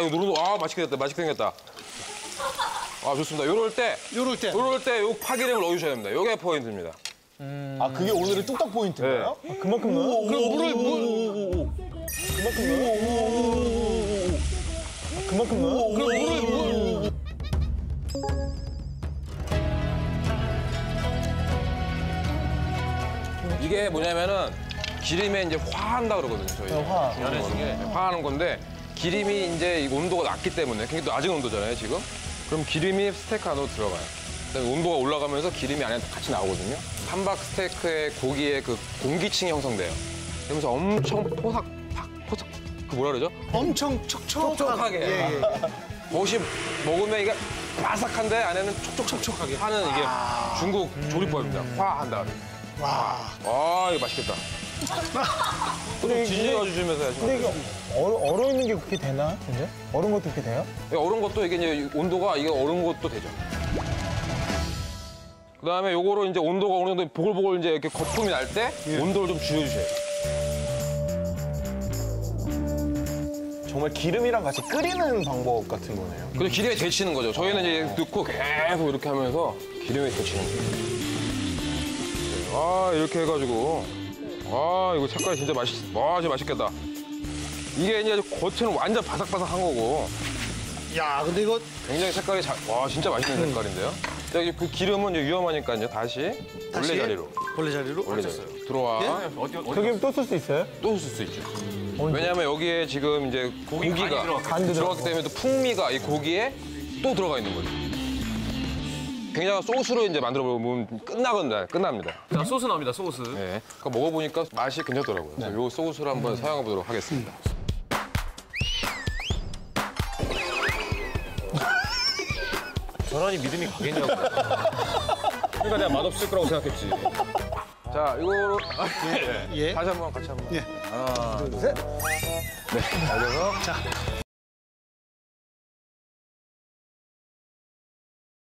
이거 누르는 아 맛있게 됐다. 맛있게 생겼다. 아 좋습니다. 요럴 때 요럴 때. 요럴 때 요 파기름을 넣어주셔야 됩니다. 요게 포인트입니다. 아 그게 오늘의 뚝딱 포인트인가요? 네. 그만큼 넣어요? 그럼 물을 물 그만큼 넣어요? 그만큼 넣어요? 그럼 물을 물 이게 뭐냐면은 기름에 이제 화한다 그러거든요. 저희 화. 중요한 중에 화하는 건데 기름이 이제 이 온도가 낮기 때문에 굉장히 또 낮은 온도잖아요 지금. 그럼 기름이 스테이크 안으로 들어가요. 온도가 올라가면서 기름이 안에 같이 나오거든요. 함박 스테이크의 고기의 그 공기층이 형성돼요. 그러면서 엄청 포삭 팍 포삭 그 뭐라 그러죠? 엄청 촉촉하게. 촉촉하게. 예, 예. 벗이 먹으면 이게 바삭한데 안에는 촉촉촉촉하게 하는 이게 중국 조리법입니다. 화한다. 와. 아 이거 맛있겠다. 근데 지지해 주시면서 하시면 근데 이게 얼어, 얼어 있는 게 그렇게 되나? 근데? 얼은 것도 그렇게 돼요? 얼은 것도 이게 이제 온도가 이게 얼은 것도 되죠. 그다음에 요거로 이제 온도가 어느 정도 보글보글 이제 이렇게 거품이 날 때 온도를 좀 줄여주셔야 돼요. 정말 기름이랑 같이 끓이는 방법 같은 거네요. 그래서 기름에 데치는 거죠. 저희는 이제 넣고 계속 이렇게 하면서 기름에 데치는 거예요. 아 이렇게 해가지고 아 이거 색깔이 진짜 맛있 와 진짜 맛있겠다. 이게 이제 겉에는 완전 바삭바삭한 거고 야, 근데 이거 굉장히 색깔이 자, 와 진짜 맛있는 색깔인데요. 여기 그 기름은 이제 위험하니까요. 다시 다시 원래 자리로 원래 자리로 원래 자리로 들어와 그 기름 또쓸 수 있어요? 또 쓸 수 있죠. 왜냐하면 여기에 지금 이제 고기가 간이 들어갔기 때문에 또 풍미가 이 고기에 또 들어가 있는 거죠. 굉장한 소스로 이제 만들어 보면 끝나건다 끝납니다. 자, 소스 나옵니다, 소스. 네. 그러니까 먹어보니까 맛이 괜찮더라고요. 그래서 요 소스를 한번 사용해 보도록 하겠습니다. 저란이 믿음이 가겠냐고. 그러니까 내가 맛없을 거라고 생각했지. 자, 이거로 예. 예. 다시 한번 같이 한번. 예. 하나, 둘, 셋. 네. 올려서